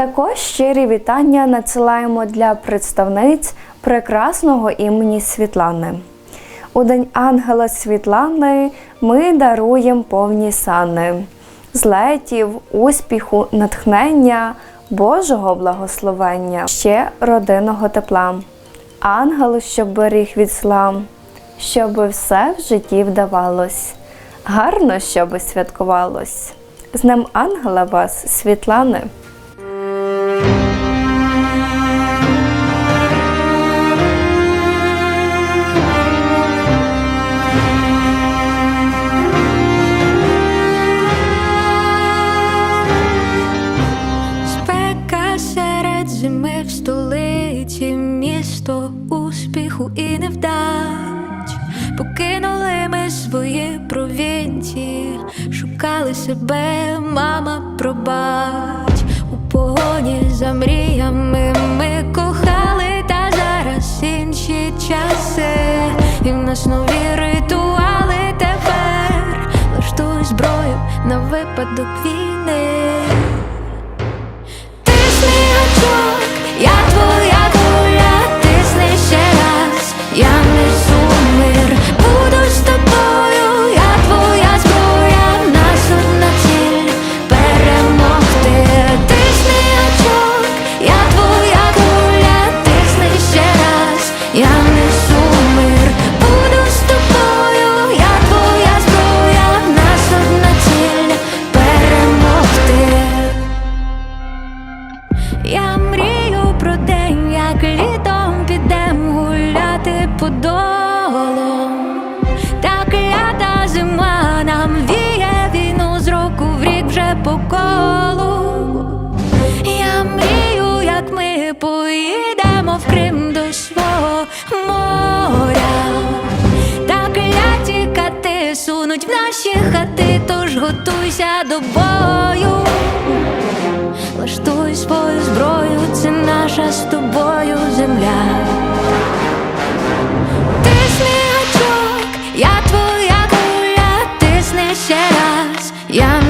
Також щирі вітання надсилаємо для представниць прекрасного імені Світлани. У День Ангела Світлани ми даруємо повні сани, злетів, успіху, натхнення, Божого благословення, ще родинного тепла, ангел, щоб беріг від зла, щоб все в житті вдавалось, гарно, щоб святкувалось. З Днем Ангела вас, Світлани! Успіху і невдач. Покинули ми свої провінції, шукали себе, мама, пробач. У погоні за мріями ми кохали, та зараз інші часи, і в нас нові ритуали тепер. Влаштуй зброю на випадок війни. Гуляти по долам. Та зима нам віє війну з року в рік вже по колу. Я мрію, як ми поїдемо в Крим до свого моря. Та кляті кати сунуть в наші хати, тож готуйся до бою. Влаштуй свою зброю, це наша з тобою земля. Yeah.